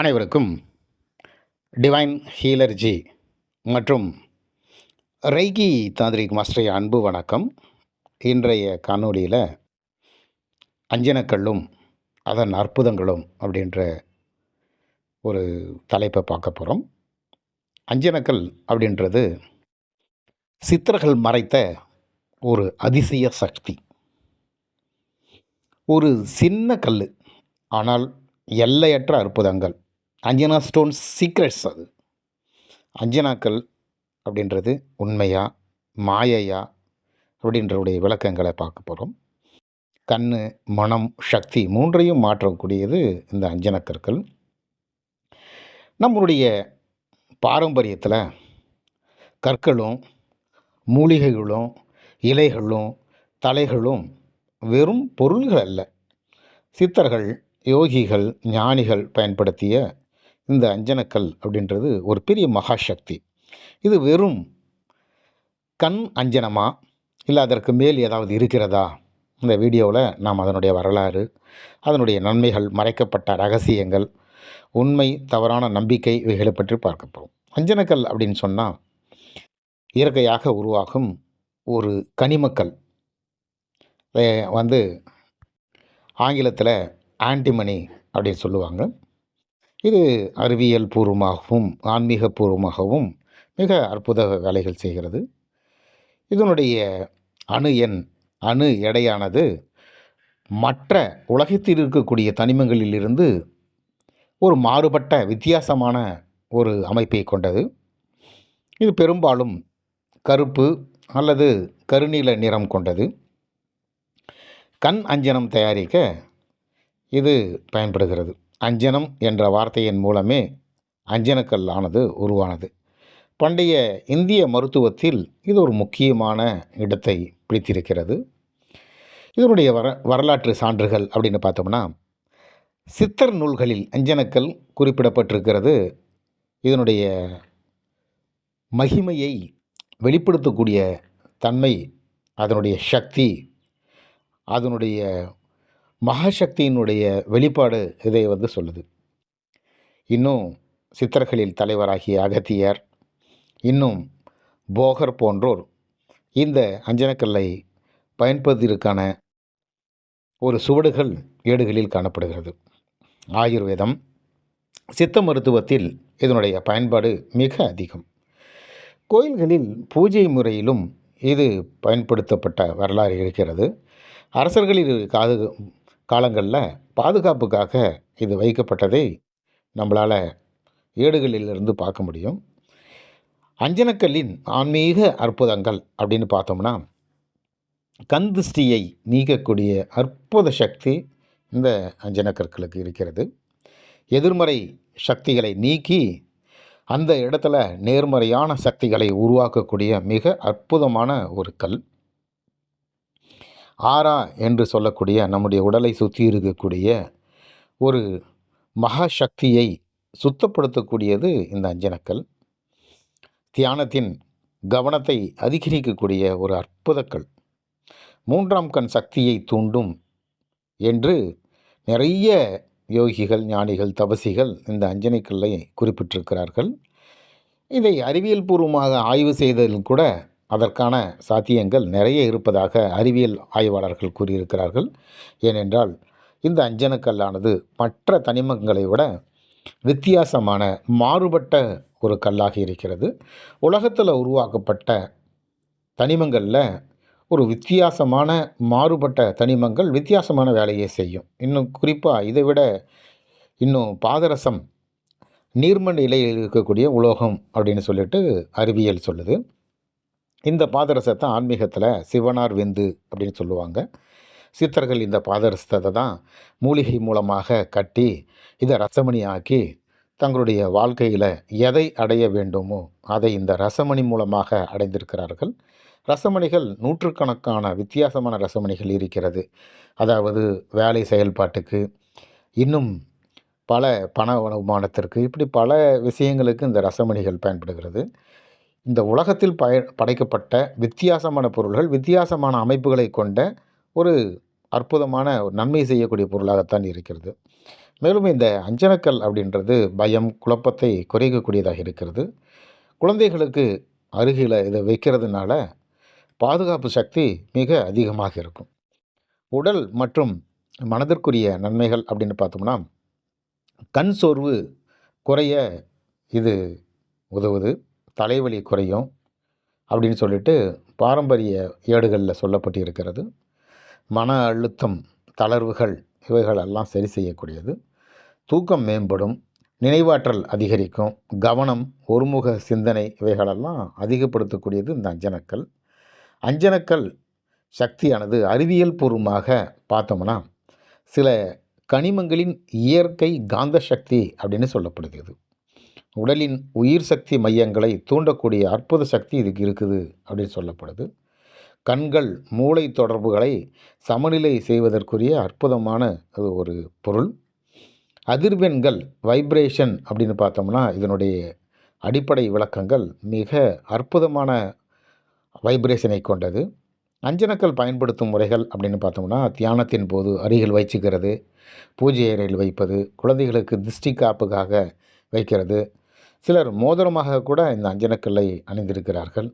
அனைவருக்கும் டிவைன் ஹீலர்ஜி மற்றும் reiki tantric master அன்பு வணக்கம். இன்றைய காணொளியில் அஞ்சனக்கல்லும் அதன் அற்புதங்களும் அப்படின்ற ஒரு தலைப்பை பார்க்க போகிறோம் அஞ்சனக்கல் அப்படின்றது சித்தர்கள் மறைத்த ஒரு அதிசய சக்தி. ஒரு சின்ன கல் ஆனால் எல்லையற்ற அற்புதங்கள். அஞ்சனா ஸ்டோன் சீக்ரெட்ஸ் அது. அஞ்சனாக்கள் அப்படின்றது உண்மையா மாயையா அப்படின்றவுடைய விளக்கங்களை பார்க்க போகிறோம் கண் மனம் சக்தி மூன்றையும் மாற்றக்கூடியது இந்த அஞ்சனக்கற்கள். நம்மளுடைய பாரம்பரியத்தில் கற்களும் மூலிகைகளும் இலைகளும் தலைகளும் வெறும் பொருள்கள் அல்ல. சித்தர்கள் யோகிகள் ஞானிகள் பயன்படுத்திய இந்த அஞ்சனக்கல் அப்படின்றது ஒரு பெரிய மகாசக்தி. இது வெறும் கண் அஞ்சனமா? இல்லை அதற்கு மேல் ஏதாவது இருக்கிறதா? இந்த வீடியோவில் நாம் அதனுடைய வரலாறு அதனுடைய நன்மைகள் மறைக்கப்பட்ட ரகசியங்கள் உண்மை தவறான நம்பிக்கை இவைகளை பற்றி பார்க்க போகிறோம் அஞ்சனக்கல் அப்படின்னு சொன்னால் இயற்கையாக உருவாகும் ஒரு கனிமக்கல். வந்து ஆங்கிலத்தில் ஆன்டிமணி அப்படின்னு சொல்லுவாங்க. இது அறிவியல் பூர்வமாகவும் ஆன்மீக பூர்வமாகவும் மிக அற்புத வேலைகள் செய்கிறது. இதனுடைய அணு எண் அணு எடையானது மற்ற உலகத்தில் இருக்கக்கூடிய தனிமங்களிலிருந்து ஒரு மாறுபட்ட வித்தியாசமான ஒரு அமைப்பை கொண்டது. இது பெரும்பாலும் கருப்பு அல்லது கருநீல நிறம் கொண்டது. கண் அஞ்சனம் தயாரிக்க இது பயன்படுகிறது. அஞ்சனம் என்ற வார்த்தையின் மூலமே அஞ்சனக்கல் ஆனது உருவானது. பண்டைய இந்திய மருத்துவத்தில் இது ஒரு முக்கியமான இடத்தை பிடித்திருக்கிறது. இதனுடைய வர வரலாற்று சான்றுகள் அப்படின்னு பார்த்தோம்னா சித்தர் நூல்களில் அஞ்சனக்கல் குறிப்பிடப்பட்டிருக்கிறது. இதனுடைய மகிமையை வெளிப்படுத்தக்கூடிய தன்மை அதனுடைய சக்தி அதனுடைய மகாசக்தியினுடைய வெளிப்பாடு இதை வந்து சொல்லுது. இன்னும் சித்தர்களில் தலைவராகிய அகத்தியர் இன்னும் போகர் போன்றோர் இந்த அஞ்சனக்கல்லை பயன்படுத்திற்கான ஒரு சுவடுகள் ஏடுகளில் காணப்படுகிறது. ஆயுர்வேதம் சித்த மருத்துவத்தில் இதனுடைய பயன்பாடு மிக அதிகம். கோயில்களில் பூஜை முறையிலும் இது பயன்படுத்தப்பட்ட வரலாறு இருக்கிறது. அரசர்களின் காது காலங்களில் பாதுகாப்புக்காக இது வைக்கப்பட்டதை நம்மளால் ஏடுகளிலிருந்து பார்க்க முடியும். அஞ்சனக்கல்லின் ஆன்மீக அற்புதங்கள் அப்படின்னு பார்த்தோம்னா கண் நீக்கக்கூடிய அற்புத சக்தி இந்த அஞ்சனக்கற்களுக்கு இருக்கிறது. எதிர்மறை சக்திகளை நீக்கி அந்த இடத்துல நேர்மறையான சக்திகளை உருவாக்கக்கூடிய மிக அற்புதமான ஒரு கல். ஆரா என்று சொல்லக்கூடிய நம்முடைய உடலை சுற்றி இருக்கக்கூடிய ஒரு மகா சக்தியை சுத்தப்படுத்தக்கூடியது இந்த அஞ்சனக்கல். தியானத்தின் கவனத்தை அதிகரிக்கக்கூடிய ஒரு அற்புதக்கல். மூன்றாம் கண் சக்தியை தூண்டும் என்று நிறைய யோகிகள் ஞானிகள் தபசிகள் இந்த அஞ்சனைக்கல்லை குறிப்பிட்டிருக்கிறார்கள். இதை அறிவியல் பூர்வமாக ஆய்வு செய்ததில் கூட அதற்கான சாத்தியங்கள் நிறைய இருப்பதாக அறிவியல் ஆய்வாளர்கள் கூறியிருக்கிறார்கள். ஏனென்றால் இந்த அஞ்சனக்கல்லானது மற்ற தனிமங்களை விட வித்தியாசமான மாறுபட்ட ஒரு கல்லாக இருக்கிறது. உலகத்தில் உருவாக்கப்பட்ட தனிமங்களில் ஒரு வித்தியாசமான மாறுபட்ட தனிமங்கள் வித்தியாசமான வேலையை செய்யும். இன்னும் குறிப்பாக இதை விட இன்னும் பாதரசம் நீர்ம நிலையில் இருக்கக்கூடிய உலோகம் அப்படின்னு சொல்லிட்டு அறிவியல் சொல்லுது. இந்த பாதரசத்தை ஆன்மீகத்தில் சிவனார் வெந்து அப்படின்னு சொல்லுவாங்க. சித்தர்கள் இந்த பாதரசத்தை தான் மூலிகை மூலமாக கட்டி இதை ரசமணி ஆக்கி தங்களுடைய வாழ்க்கையில் எதை அடைய வேண்டுமோ அதை இந்த ரசமணி மூலமாக அடைந்திருக்கிறார்கள். ரசமணிகள் நூற்றுக்கணக்கான வித்தியாசமான ரசமணிகள் இருக்கிறது. அதாவது வேலை செயல்பாட்டுக்கு இன்னும் பல பண வருமானத்திற்கு இப்படி பல விஷயங்களுக்கு இந்த ரசமணிகள் பயன்படுகிறது. இந்த உலகத்தில் பய படைக்கப்பட்ட வித்தியாசமான பொருள்கள் வித்தியாசமான அமைப்புகளை கொண்ட ஒரு அற்புதமான ஒரு நன்மை செய்யக்கூடிய பொருளாகத்தான் இருக்கிறது. மேலும் இந்த அஞ்சனக்கல் அப்படின்றது பயம் குழப்பத்தை குறைக்கக்கூடியதாக இருக்கிறது. குழந்தைகளுக்கு அருகில் இதை வைக்கிறதுனால பாதுகாப்பு சக்தி மிக அதிகமாக இருக்கும். உடல் மற்றும் மனதிற்குரிய நன்மைகள் அப்படின்னு பார்த்தோம்னா கண் சோர்வு குறைய இது உதவுது. தலைவலி குறையும் அப்படின்னு சொல்லிட்டு பாரம்பரிய ஏடுகளில் சொல்லப்பட்டு இருக்கிறது மன அழுத்தம் தளர்வுகள் இவைகளெல்லாம் சரி செய்யக்கூடியது. தூக்கம் மேம்படும் நினைவாற்றல் அதிகரிக்கும் கவனம் ஒருமுக சிந்தனை இவைகளெல்லாம் அதிகப்படுத்தக்கூடியது இந்த அஞ்சனக்கல் அஞ்சனக்கல் சக்தியானது அறிவியல் பூர்வமாக பார்த்தோம்னா சில கனிமங்களின் இயற்கை காந்த சக்தி அப்படின்னு சொல்லப்படுகிறது. உடலின் உயிர் சக்தி மையங்களை தூண்டக்கூடிய அற்புத சக்தி இதுக்கு இருக்குது அப்படின்னு சொல்லப்படுது. கண்கள் மூளை தொடர்புகளை சமநிலை செய்வதற்குரிய அற்புதமான அது ஒரு பொருள். அதிர்வெண்கள் வைப்ரேஷன் அப்படின்னு பார்த்தோம்னா இதனுடைய அடிப்படை விளக்கங்கள் மிக அற்புதமான வைப்ரேஷனை கொண்டது. அஞ்சனக்கள் பயன்படுத்தும் முறைகள் அப்படின்னு பார்த்தோம்னா தியானத்தின் போது அருகில் வச்சுக்கிறது பூஜை அறையில் வைப்பது குழந்தைகளுக்கு திருஷ்டி காப்புக்காக வைக்கிறது சிலர் மோதிரமாக கூட இந்த அஞ்சனக்கல்லை அணிந்திருக்கிறார்கள்.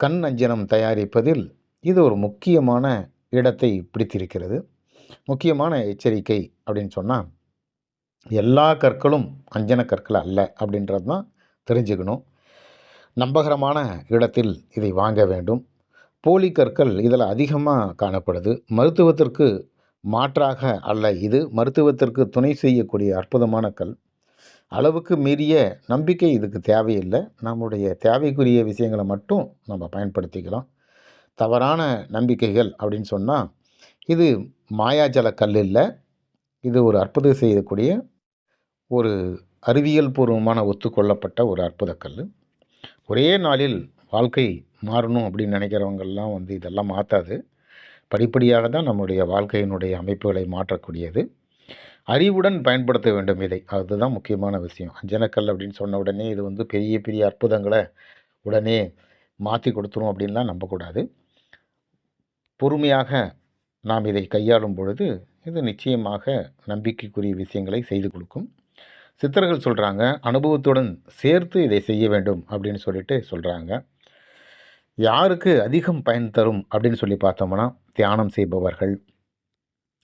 கண் அஞ்சனம் தயாரிப்பதில் இது ஒரு முக்கியமான இடத்தை பிடித்திருக்கிறது. முக்கியமான எச்சரிக்கை அப்படின்னு சொன்னால் எல்லா கற்களும் அஞ்சன கற்கள் அல்ல அப்படின்றது தான் தெரிஞ்சுக்கணும். நம்பகரமான இடத்தில் இதை வாங்க வேண்டும். போலி கற்கள் இதில் அதிகமாக காணப்படுது. மருத்துவத்திற்கு மாற்றாக அல்ல இது மருத்துவத்திற்கு துணை செய்யக்கூடிய அற்புதமான கல். அளவுக்கு மீறிய நம்பிக்கை இதுக்கு தேவையில்லை. நம்முடைய தேவைக்குரிய விஷயங்களை மட்டும் நம்ம பயன்படுத்திக்கலாம். தவறான நம்பிக்கைகள் அப்படின்னு சொன்னால் இது மாயாஜல கல் இல்லை இது ஒரு அற்புதம் செய்யக்கூடிய ஒரு அறிவியல் பூர்வமான ஒத்துக்கொள்ளப்பட்ட ஒரு அற்புத கல் ஒரே நாளில் வாழ்க்கை மாறணும் அப்படின்னு நினைக்கிறவங்கெல்லாம் வந்து இதெல்லாம் மாற்றாது படிப்படியாக தான் நம்முடைய வாழ்க்கையினுடைய அமைப்புகளை மாற்றக்கூடியது. அறிவுடன் பயன்படுத்த வேண்டும் இதை. அதுதான் முக்கியமான விஷயம். அஞ்சனக்கல் அப்படின்னு சொன்ன உடனே இது வந்து பெரிய பெரிய அற்புதங்களை உடனே மாற்றி கொடுத்துரும் அப்படின்லாம் நம்பக்கூடாது. பொறுமையாக நாம் இதை கையாளும் பொழுது இது நிச்சயமாக நம்பிக்கைக்குரிய விஷயங்களை செய்து கொடுக்கும். சித்தர்கள் சொல்கிறாங்க அனுபவத்துடன் சேர்த்து இதை செய்ய வேண்டும் அப்படின்னு சொல்லிட்டு சொல்கிறாங்க யாருக்கு அதிகம் பயன் தரும் அப்படின்னு சொல்லி பார்த்தோம்னா தியானம் செய்பவர்கள்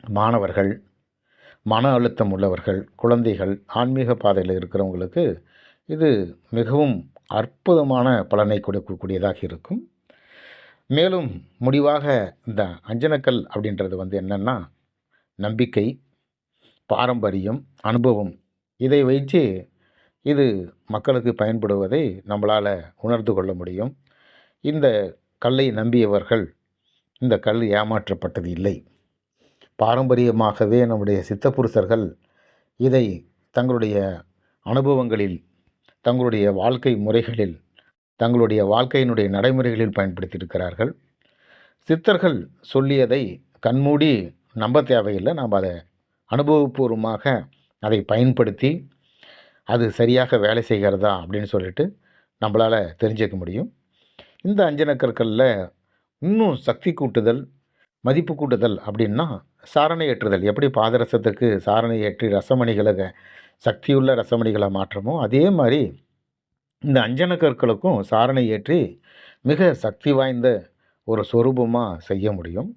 மாணவர்கள் மன அழுத்தம் உள்ளவர்கள் குழந்தைகள் ஆன்மீக பாதையில் இருக்கிறவங்களுக்கு இது மிகவும் அற்புதமான பலனை கொடுக்கக்கூடியதாக இருக்கும். மேலும் முடிவாக இந்த அஞ்சனக்கல் அப்படின்றது வந்து என்னென்னா நம்பிக்கை பாரம்பரியம் அனுபவம் இதை வைத்து இது மக்களுக்கு பயன்படுவதை நம்மளால் உணர்ந்து கொள்ள முடியும். இந்த கல்லை நம்பியவர்கள் இந்த கல் ஏமாற்றப்பட்டது இல்லை. பாரம்பரியமாகவே நம்முடைய சித்தப்புருஷர்கள் இதை தங்களுடைய அனுபவங்களில் தங்களுடைய வாழ்க்கை முறைகளில் தங்களுடைய வாழ்க்கையினுடைய நடைமுறைகளில் பயன்படுத்தியிருக்கிறார்கள். சித்தர்கள் சொல்லியதை கண்மூடி நம்ப தேவையில்லை. நாம் அதை அனுபவபூர்வமாக அதை பயன்படுத்தி அது சரியாக வேலை செய்கிறதா அப்படின்னு சொல்லிட்டு நம்மளால் தெரிஞ்சுக்க முடியும். இந்த அஞ்சன கற்களில் இன்னும் சக்தி கூட்டுதல் மதிப்பு கூட்டுதல் அப்படின்னா சாரணை ஏற்றுதல் எப்படி பாதரசத்துக்கு சாரணை ஏற்றி ரசமணிகளை சக்தியுள்ள ரசமணிகளை மாற்றமோ அதே மாதிரி இந்த அஞ்சன கற்களுக்கும் சாரணை ஏற்றி மிக சக்தி வாய்ந்த ஒரு சொரூபமாக செய்ய முடியும்.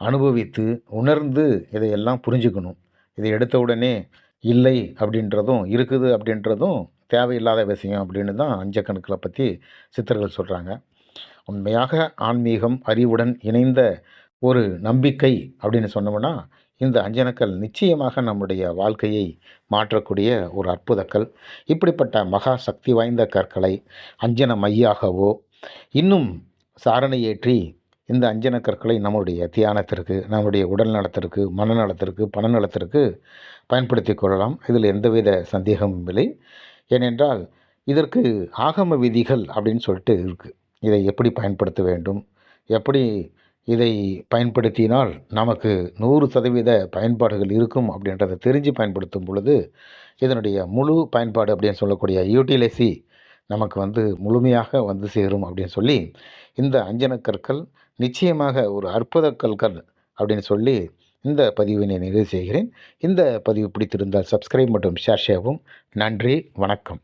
அனுபவித்து உணர்ந்து இதையெல்லாம் புரிஞ்சுக்கணும். இதை எடுத்த உடனே இல்லை அப்படின்றதும் இருக்குது அப்படின்றதும் தேவையில்லாத விஷயம் அப்படின்னு தான் அஞ்ச கணக்களை பற்றி சித்தர்கள் சொல்கிறாங்க உண்மையாக ஆன்மீகம் அறிவுடன் இணைந்த ஒரு நம்பிக்கை அப்படின்னு சொன்னோம்னா இந்த அஞ்சனக்கல் நிச்சயமாக நம்முடைய வாழ்க்கையை மாற்றக்கூடிய ஒரு அற்புதக்கல் இப்படிப்பட்ட மகா சக்தி வாய்ந்த கற்களை அஞ்சன மையாகவோ இன்னும் சாரணை ஏற்றி இந்த அஞ்சன கற்களை நம்முடைய தியானத்திற்கு நம்முடைய உடல் நலத்திற்கு மனநலத்திற்கு பணநலத்திற்கு பயன்படுத்தி கொள்ளலாம். இதில் எந்தவித சந்தேகமும் இல்லை. ஏனென்றால் இதற்கு ஆகம விதிகள் அப்படின்னு சொல்லிட்டு இருக்குது இதை எப்படி பயன்படுத்த வேண்டும்? எப்படி இதை பயன்படுத்தினால் நமக்கு நூறு சதவீத பயன்பாடுகள் இருக்கும் அப்படின்றத தெரிஞ்சு பயன்படுத்தும் பொழுது இதனுடைய முழு பயன்பாடு அப்படின்னு சொல்லக்கூடிய யூட்டிலைசி நமக்கு வந்து முழுமையாக வந்து சேரும் அப்படின்னு சொல்லி இந்த அஞ்சன கற்கள் நிச்சயமாக ஒரு அற்புத கற்கள் அப்படின்னு சொல்லி இந்த பதிவினை நிறைவு செய்கிறேன். இந்த பதிவு பிடித்திருந்தால் சப்ஸ்கிரைப் மற்றும் ஷேர் செய்யவும். நன்றி வணக்கம்.